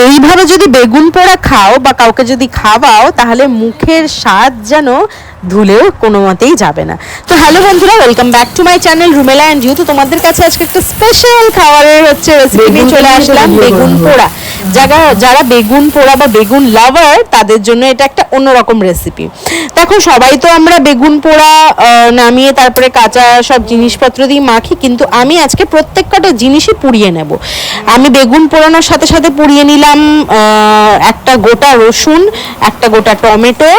এইভাবে যদি বেগুন পোড়া খাও বা কাউকে যদি খাওয়াও তাহলে মুখের স্বাদ যেন ধুলেও কোনো মতেই যাবে না। তো হ্যালো বন্ধুরা welcome back to my channel Rumela and you তো তোমাদের কাছে আজকে একটা স্পেশাল খাবারের হচ্ছে রেসিপি চলে আসলাম বেগুন পোড়া। যারা যারা বেগুন পোড়া বা বেগুন লাভার তাদের জন্য এটা একটা অন্যরকম রেসিপি দেখো, সবাই তো আমরা বেগুন পোড়া নামিয়ে তারপরে কাঁচা সব জিনিসপত্র দিয়ে মাখি, কিন্তু আমি আজকে প্রত্যেক কটা জিনিসই পুড়িয়ে নেব। আমি বেগুন পোড়ানোর সাথে সাথে পুড়িয়ে নিলাম একটা গোটা রসুন, একটা গোটা টমেটো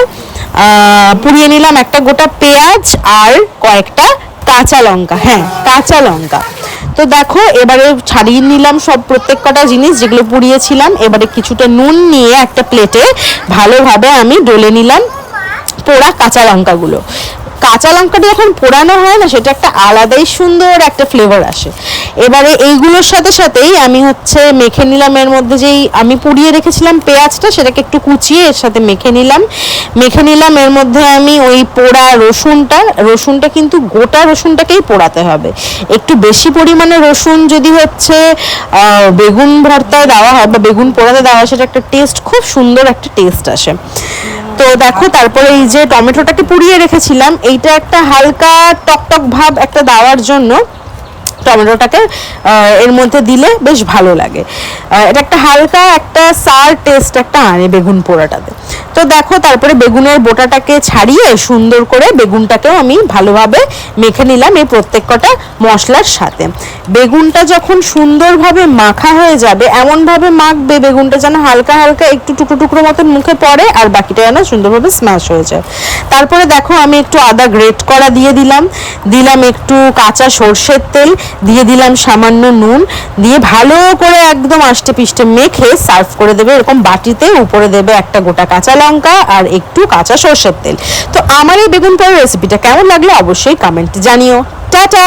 পুড়িয়ে নিলাম একটা গোটা পেঁয়াজ আর কয়েকটা কাঁচা লঙ্কা। হ্যাঁ কাঁচা লঙ্কা। তো দেখো, এবারে ছাড়িয়ে নিলাম সব প্রত্যেক কটা জিনিস যেগুলো পুড়িয়েছিলাম। এবারে কিছুটা নুন নিয়ে একটা প্লেটে ভালোভাবে আমি ডলে নিলাম পোড়া কাঁচা লঙ্কাগুলো। কাঁচা লঙ্কাটা যখন পোড়ানো হয় না, সেটা একটা আলাদাই সুন্দর একটা ফ্লেভার আসে। এবারে এইগুলোর সাথে সাথেই আমি হচ্ছে মেখে নিলাম, এর মধ্যে যেই আমি পুড়িয়ে রেখেছিলাম পেঁয়াজটা, সেটাকে একটু কুচিয়ে এর সাথে মেখে নিলাম। মেখে নিলাম, এর মধ্যে আমি ওই পোড়া রসুনটা রসুনটা কিন্তু গোটা রসুনটাকেই পোড়াতে হবে। একটু বেশি পরিমাণে রসুন যদি হচ্ছে বেগুন ভর্তায় দেওয়া হয় বা বেগুন পোড়াতে দেওয়া হয়, সেটা একটা টেস্ট খুব সুন্দর একটা টেস্ট আসে। তো দেখো, তারপরে এই যে টমেটোটাকে পুড়িয়ে রেখেছিলাম, এইটা একটা হালকা টকটক ভাব একটা দেওয়ার জন্য টমেটোটাকে এর মধ্যে দিলে বেশ ভালো লাগে। এটা একটা হালকা একটা সার টেস্ট একটা আনে বেগুন পোড়াটাতে। তো দেখো, তারপরে বেগুনের বোটাটাকে ছাড়িয়ে সুন্দর করে বেগুনটাকেও আমি ভালোভাবে মেখে নিলাম এই প্রত্যেক কটা মশলার সাথে। বেগুনটা যখন সুন্দরভাবে মাখা হয়ে যাবে, এমনভাবে মাখবে বেগুনটা যেন হালকা হালকা একটু টুকরো টুকরো মতন মুখে পড়ে আর বাকিটা যেন সুন্দরভাবে স্ম্যাশ হয়ে যায়। তারপরে দেখো, আমি একটু আদা গ্রেট করা দিয়ে দিলাম। দিলাম একটু কাঁচা সর্ষের তেল, দিয়ে দিলাম সামান্য নুন, দিয়ে ভালো করে একদম আষ্টে পিষ্টে মেখে সার্ভ করে দেবে। এরকম বাটিতে উপরে দেবে একটা গোটা কাঁচা লঙ্কা আর একটু কাঁচা সর্ষের তেল। তো আমার এই বেগুন পোড়ার রেসিপিটা কেমন লাগল অবশ্যই কমেন্ট জানিও। টাটা!